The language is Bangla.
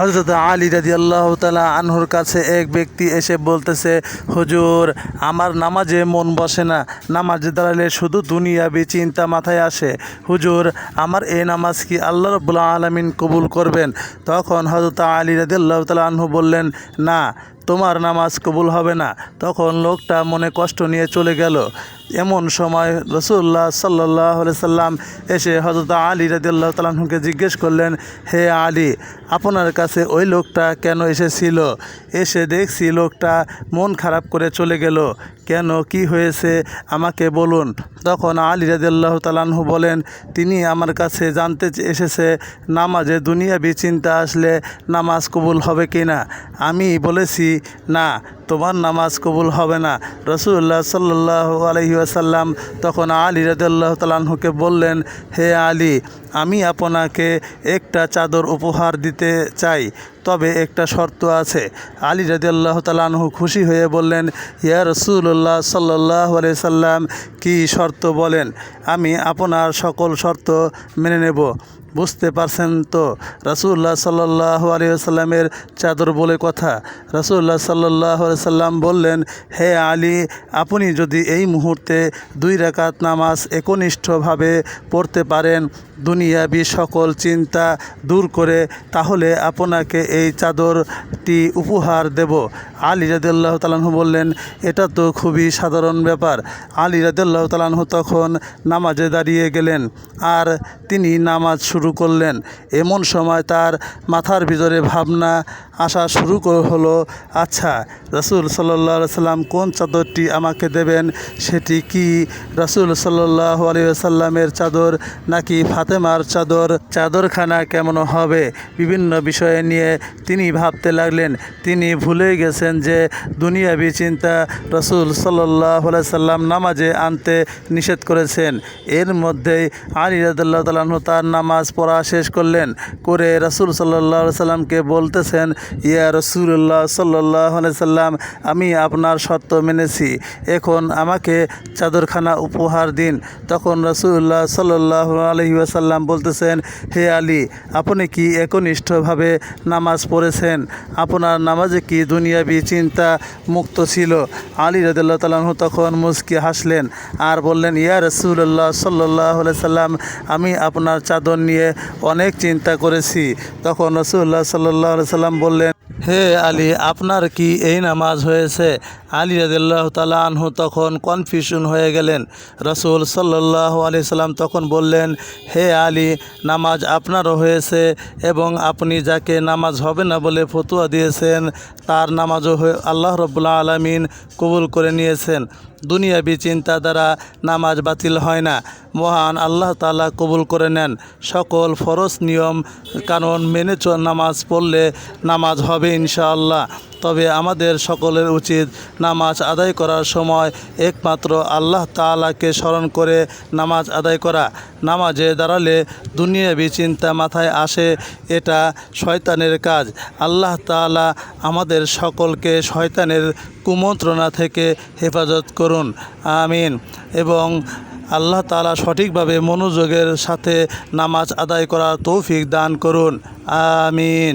হজরত আলী রাজি আল্লাহ তালা আনহুর কাছে এক ব্যক্তি এসে বলতেছে, হুজুর, আমার নামাজে মন বসে না। নামাজে দাঁড়ালে শুধু দুনিয়াবি চিন্তা মাথায় আসে। হুজুর, আমার এ নামাজ কি আল্লাহ রবুল্লা আলমিন কবুল করবেন? তখন হজরত আলী রাজি আল্লাহ তালা আনহু বললেন, না তোমার নামাজ কবুল হবে না। তখন লোকটা মনে কষ্ট নিয়ে চলে গেল। এমন সময় রসুল্লাহ সাল্লাহ সাল্লাম এসে হজরত আলী রাদিল্লাহ তালাহুকে জিজ্ঞেস করলেন, হে আলী, আপনার কাছে ওই লোকটা কেন এসেছিল? এসে দেখছি লোকটা মন খারাপ করে চলে গেল। কেন? কি হয়েছে? আমাকে বলুন। তখন আলী রাদিল্লাহ তালাহু বলেন, তিনি আমার কাছে জানতে এসেছে, নামাজে দুনিয়াবি চিন্তা আসলে নামাজ কবুল হবে কি না আমি বলেছি না তোমার নামাজ কবুল হবে না। রসুল্লাহ সাল্লাহ আলহি আসাল্লাম তখন আলী রাদিল্লাহ তালাহুকে বললেন, হে আলী, আমি আপনাকে একটা চাদর উপহার দিতে চাই, তবে একটা শর্ত আছে। আলী রাদিয়াল্লাহ তালাহু খুশি হয়ে বললেন, ইয়া রসুল্লাহ সাল্লাহ সাল্লাম কি শর্ত বলেন? আমি আপনার সকল শর্ত মেনে নেব। বুঝতে পারছেন তো? রাসুল্লাহ সাল্লাহ আলিয়াল্লামের চাদর বলে কথা। রাসুল্লাহ সাল্লাহ সাল্লাম বললেন, হে আলী, আপনি যদি এই মুহূর্তে দুই রাকাত নামাজ একনিষ্ঠভাবে পড়তে পারেন দুনিয়াবি সকল চিন্তা দূর করে, তাহলে আপনাকে এই চাদরটি উপহার দেব। আলী রাদিল্লাহ তালাহু বললেন, এটা তো খুবই সাধারণ ব্যাপার। আলী রাদিল্লাহ তালাহু তখন নামাজে দাঁড়িয়ে গেলেন আর তিনি নামাজ শুরু করলেন। এমন সময় তার মাথার ভিতরে ভাবনা আসা শুরু হলো আচ্ছা রসুল সাল্লাহ সাল্লাম কোন চাদরটি আমাকে দেবেন? সেটি কি রসুল সাল্লাহ আলিয়াল্লামের চাদর নাকি ফাতেমার চাদর? চাদরখানা কেমন হবে? বিভিন্ন বিষয়ে নিয়ে তিনি ভাবতে লাগলেন। তিনি ভুলে গেছেন যে দুনিয়াবি চিন্তা রসুল সাল্লাম নামাজে আনতে নিষেধ করেছেন। এর মধ্যেই আলী রাদুল্লাহ তালাহ তার নামাজ পড়া শেষ করলেন। করে রসুল সাল্লাহ সাল্লামকে বলতেছেন, ইয়া রসুল্লাহ সাল্লাহ সাল্লাম, আমি আপনার শর্ত মেনেছি। এখন আমাকে চাদরখানা উপহার দিন। তখন রসুল্লাহ সাল্লাহ আলহি আসাল্লাম বলতেছেন, হে আলী, আপনি কি একনিষ্ঠভাবে নামাজ পড়েছেন? আপনার নামাজে কি দুনিয়াবি চিন্তা মুক্ত ছিল? আলী রদুল্লাহ তালাহু তখন মুস্কি হাসলেন আর বললেন, ইয়া রসুল্লাহ সাল্লাহ সাল্লাম, আমি আপনার চাদর নিয়ে অনেক চিন্তা করেছি। তখন রসুল্লাহ সাল্লাহ সাল্লাম বললেন হে আলী, আপনার কি এই নামাজ হয়েছে? আলী রাজিল্লাহ তালা আনহু তখন কনফিউশন হয়ে গেলেন। রসুল সাল্লাহ আলি সাল্লাম তখন বললেন, হে আলী, নামাজ আপনারও হয়েছে এবং আপনি যাকে নামাজ হবে না বলে ফতুয়া দিয়েছেন, তার নামাজও আল্লাহ রবুল্লা আলমিন কবুল করে নিয়েছেন। দুনিয়াবি চিন্তা দ্বারা নামাজ বাতিল হয় না। মহান আল্লাহ তালা কবুল করে নেন। সকল ফরজ নিয়ম কানুন মেনে নামাজ পড়লে নামাজ হবে ইনশাআল্লাহ। তবে আমাদের সকলের উচিত নামাজ আদায় করার সময় একমাত্র আল্লাহ তালাকে স্মরণ করে নামাজ আদায় করা। নামাজে দাঁড়ালে দুনিয়াবি চিন্তা মাথায় আসে, এটা শয়তানের কাজ। আল্লাহ তালা আমাদের সকলকে শয়তানের কুমন্ত্রণা থেকে হেফাজত করুন, আমিন। এবং আল্লাহ তালা সঠিকভাবে মনোযোগের সাথে নামাজ আদায় করার তৌফিক দান করুন, আমিন।